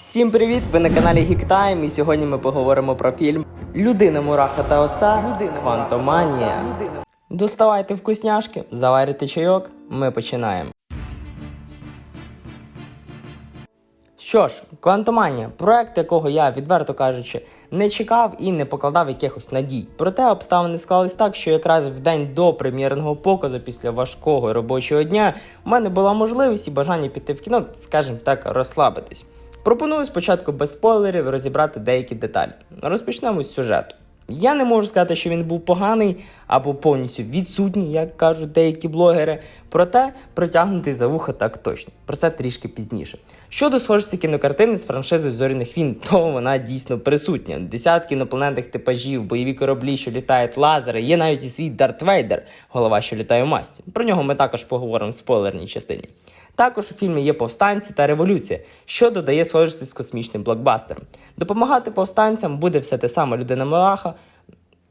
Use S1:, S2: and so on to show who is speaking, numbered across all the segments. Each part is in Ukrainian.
S1: Всім привіт! Ви на каналі Geek Time і сьогодні ми поговоримо про фільм Людина Мураха та Оса Квантоманія. Доставайте вкусняшки, заварите чайок, ми починаємо. Що ж, Квантоманія, проект, якого я, відверто кажучи, не чекав і не покладав якихось надій. Проте обставини склались так, що якраз в день до прем'єрного показу, після важкого робочого дня, у мене була можливість і бажання піти в кіно, скажімо так, розслабитись. Пропоную спочатку без спойлерів розібрати деякі деталі. Розпочнемо з сюжету. Я не можу сказати, що він був поганий або повністю відсутній, як кажуть деякі блогери. Проте притягнутий за вуха так точно. Про це трішки пізніше. Щодо схожості кінокартини з франшизою зоряних війн, то вона дійсно присутня. Десятки інопланетних типажів, бойові кораблі, що літають лазери. Є навіть і свій Дарт Вейдер, голова, що літає у масці. Про нього ми також поговоримо в спойлерній частині. Також у фільмі є повстанці та революція, що додає схожості з космічним блокбастером. Допомагати повстанцям буде все те саме людина Мураха.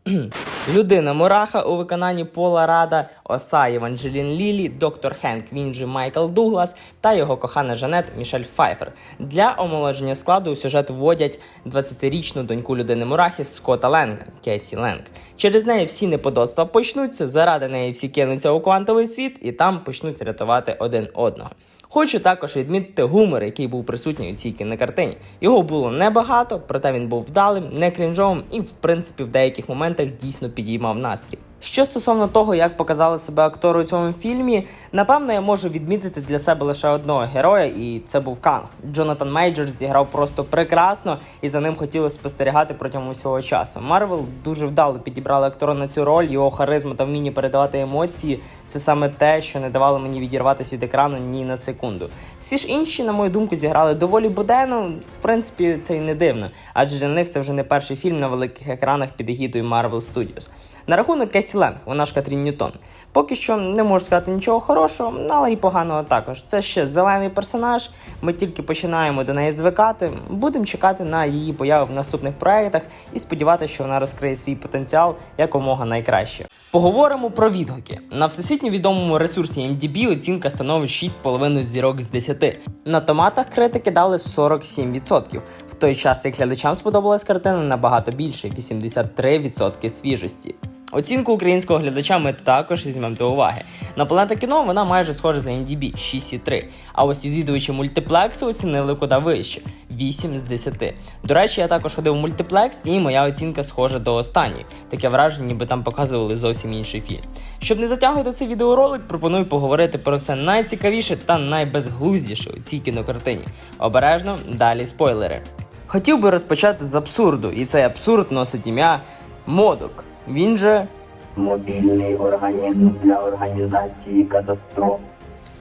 S1: Людина Мураха у виконанні Пола Рада, Оса Єванджелін Лілі, доктор Хенк, він же Майкл Дуглас та його кохана Жанет Мішель Файфер. Для омоложення складу у сюжет вводять 20-річну доньку людини Мурахи Скотта Ленга Кесі Ленг. Через неї всі неподобства почнуться, заради неї всі кинуться у квантовий світ і там почнуть рятувати один одного. Хочу також відмітити гумор, який був присутній у цій кінокартині. Його було небагато, проте він був вдалим, не крінжовим і, в принципі, в деяких моментах дійсно підіймав настрій. Що стосовно того, як показали себе актори у цьому фільмі, напевно, я можу відмітити для себе лише одного героя, і це був Канг. Джонатан Мейджорс зіграв просто прекрасно, і за ним хотіли спостерігати протягом усього часу. Марвел дуже вдало підібрали актора на цю роль, його харизма та вміння передавати емоції. Це саме те, що не давало мені відірватися від екрану ні на секунду. Всі ж інші, на мою думку, зіграли доволі буденно. В принципі, це й не дивно, адже для них це вже не перший фільм на великих екранах під егідою Marvel Studios. На рахунок Кесі Ленг, вона ж Катрін Ньютон. Поки що не можу сказати нічого хорошого, але й поганого також. Це ще зелений персонаж. Ми тільки починаємо до неї звикати. Будемо чекати на її появу в наступних проєктах і сподіватися, що вона розкриє свій потенціал якомога найкраще. Поговоримо про відгуки. На всесвітньо відомому ресурсі MDB оцінка становить 6,5 зірок з 10. На томатах критики дали 47%. В той час, як глядачам сподобалась картина набагато більше 83% свіжості. Оцінку українського глядача ми також візьмемо до уваги. На планета кіно вона майже схожа за MDB 6,3. А ось відвідувачі мультиплексу оцінили куди вище 8 з 10. До речі, я також ходив в мультиплекс, і моя оцінка схожа до останньої. Таке враження, ніби там показували зовсім інший фільм. Щоб не затягувати цей відеоролик, пропоную поговорити про все найцікавіше та найбезглуздіше у цій кінокартині. Обережно далі спойлери. Хотів би розпочати з абсурду, і цей абсурд носить ім'я Модок. Він же
S2: мобільний організм для організації катастроф.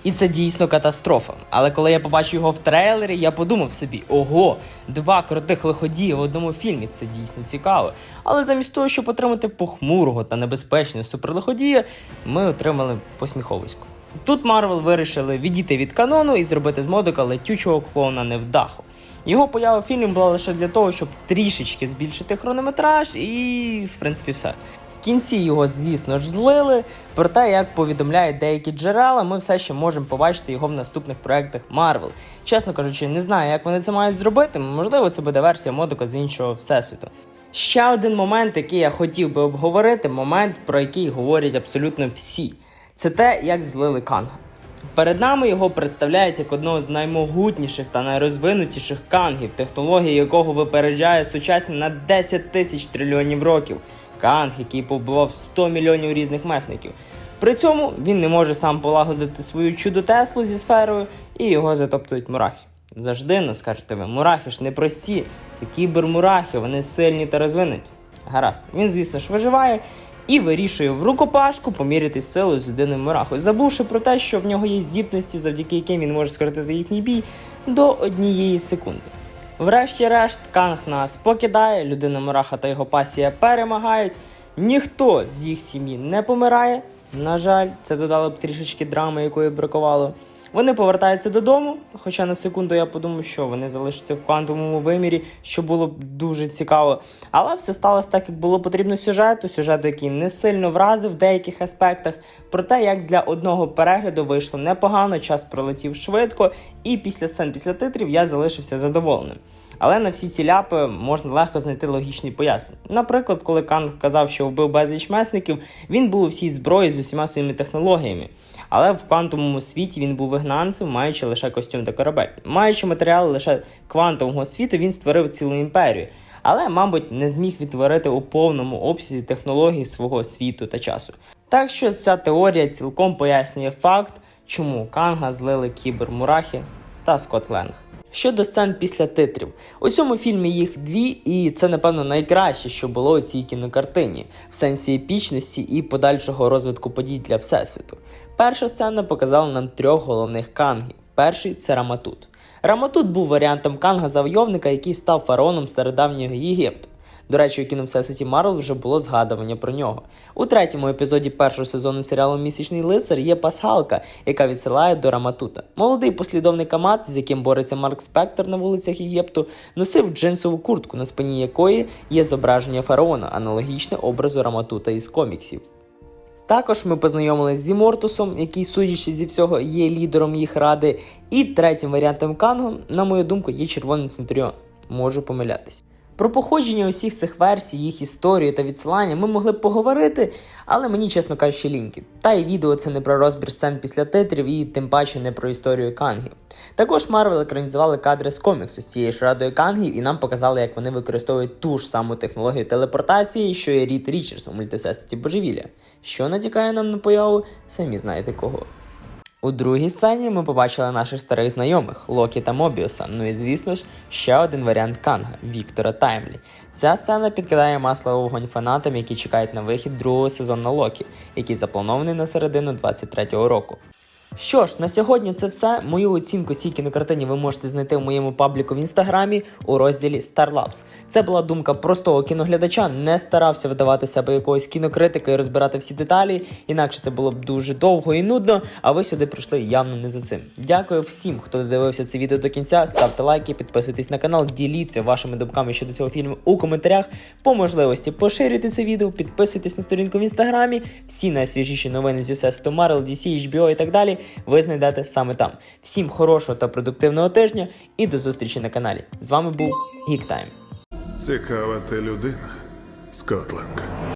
S1: І це дійсно катастрофа. Але коли я побачив його в трейлері, я подумав собі: ого, два крутих лиходії в одному фільмі. Це дійсно цікаво. Але замість того, щоб отримати похмурого та небезпечного суперлиходія, ми отримали посміховисько. Тут Марвел вирішили відійти від канону і зробити з модука летючого клоуна невдаху. Його поява в фільмі була лише для того, щоб трішечки збільшити хронометраж, і в принципі все. Кінці його, звісно ж, злили. Проте, як повідомляють деякі джерела, ми все ще можемо побачити його в наступних проектах Marvel. Чесно кажучи, не знаю, як вони це мають зробити. Можливо, це буде версія модука з іншого всесвіту. Ще один момент, який я хотів би обговорити, момент, про який говорять абсолютно всі. Це те, як злили Канга. Перед нами його представляють як одного з наймогутніших та найрозвинутіших кангів, технологія якого випереджає сучасні на 10 тисяч трильйонів років. Канг, який побивав 100 мільйонів різних месників. При цьому він не може сам полагодити свою чудо Теслу зі сферою і його затоптують мурахи. Завжди, ну скажете ви, мурахи ж не прості, це кібермурахи, вони сильні та розвинуті. Гаразд, він, звісно ж, виживає і вирішує в рукопашку помірятись силою з людиною мурахою, забувши про те, що в нього є здібності, завдяки яким він може скоротити їхній бій до однієї секунди. Врешті-решт, Канг нас покидає, людина мураха та його пасія перемагають. Ніхто з їх сім'ї не помирає. На жаль, це додало б трішечки драми, якої бракувало. Вони повертаються додому. Хоча на секунду я подумав, що вони залишаться в квантовому вимірі, що було б дуже цікаво. Але все сталося так, як було потрібно сюжету. Сюжету, який не сильно вразив в деяких аспектах. Проте, як для одного перегляду вийшло непогано, час пролетів швидко, і після сцен, після титрів я залишився задоволеним. Але на всі ці ляпи можна легко знайти логічні пояснення. Наприклад, коли Канг казав, що вбив безліч месників, він був у всій зброї з усіма своїми технологіями. Але в квантовому світі він був вигнанцем, маючи лише костюм та корабель. Маючи матеріали лише квантового світу, він створив цілу імперію. Але, мабуть, не зміг відтворити у повному обсязі технологій свого світу та часу. Так що ця теорія цілком пояснює факт, чому Канга злили кібер Мурахи та Скотт Ленг. Щодо сцен після титрів, у цьому фільмі їх дві, і це, напевно, найкраще, що було у цій кінокартині, в сенсі епічності і подальшого розвитку подій для всесвіту. Перша сцена показала нам трьох головних кангів. Перший це Раматут. Раматут був варіантом канга завойовника, який став фараоном стародавнього Єгипту. До речі, у кіновсесвіті Марвел вже було згадування про нього. У третьому епізоді першого сезону серіалу Місячний лицар є пасхалка, яка відсилає до Раматута. Молодий послідовник Амат, з яким бореться Марк Спектр на вулицях Єгипту, носив джинсову куртку, на спині якої є зображення фараона, аналогічне образу Раматута із коміксів. Також ми познайомилися зі Мортусом, який, судячи зі всього, є лідером їх ради. І третім варіантом Кангом, на мою думку, є Червоний Центуріон. Можу помилятись. Про походження усіх цих версій, їх історію та відсилання ми могли б поговорити, але мені, чесно кажучи, ліньки. Та й відео це не про розбір сцен після титрів і тим паче не про історію кангів. Також Марвел екранізували кадри з коміксу з цією ж радою кангів, і нам показали, як вони використовують ту ж саму технологію телепортації, що і Рід Річардс у мультисесті божевілля. Що натякає нам на появу, самі знаєте кого. У другій сцені ми побачили наших старих знайомих Локі та Мобіуса. Ну і звісно ж, ще один варіант Канга Віктора Таймлі. Ця сцена підкидає масло вогонь фанатам, які чекають на вихід другого сезону Локі, який запланований на середину 23-го року. Що ж, на сьогодні це все. Мою оцінку цій кінокартині ви можете знайти в моєму пабліку в інстаграмі у розділі StarLabs. Це була думка простого кіноглядача, не старався видавати себе якогось кінокритика і розбирати всі деталі, інакше це було б дуже довго і нудно. А ви сюди прийшли явно не за цим. Дякую всім, хто додивився це відео до кінця. Ставте лайки, підписуйтесь на канал, діліться вашими думками щодо цього фільму у коментарях. По можливості поширюйте це відео, підписуйтесь на сторінку в інстаграмі. Всі найсвіжіші новини зі всесвіту Marvel, DC, HBO і так далі ви знайдете саме там. Всім хорошого та продуктивного тижня і до зустрічі на каналі. З вами був Geek Time.
S3: Цікава ти людина, Скотланд.